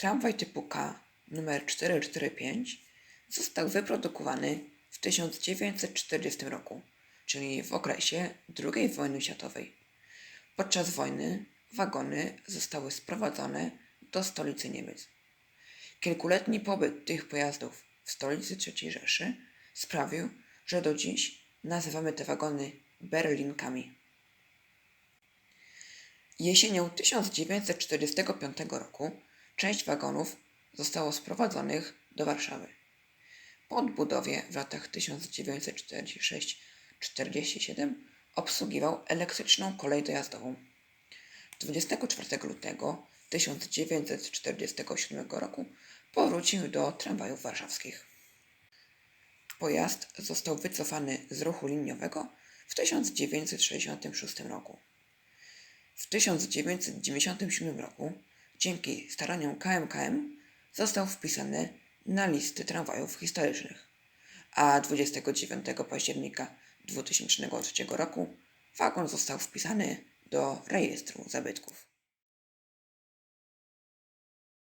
Tramwaj typu K numer 445 został wyprodukowany w 1940 roku, czyli w okresie II wojny światowej. Podczas wojny wagony zostały sprowadzone do stolicy Niemiec. Kilkuletni pobyt tych pojazdów w stolicy III Rzeszy sprawił, że do dziś nazywamy te wagony berlinkami. Jesienią 1945 roku część wagonów zostało sprowadzonych do Warszawy. Po odbudowie w latach 1946-47 obsługiwał elektryczną kolej dojazdową. 24 lutego 1947 roku powrócił do tramwajów warszawskich. Pojazd został wycofany z ruchu liniowego w 1966 roku. W 1997 roku, dzięki staraniom KMKM, został wpisany na listy tramwajów historycznych, a 29 października 2003 roku wagon został wpisany do rejestru zabytków.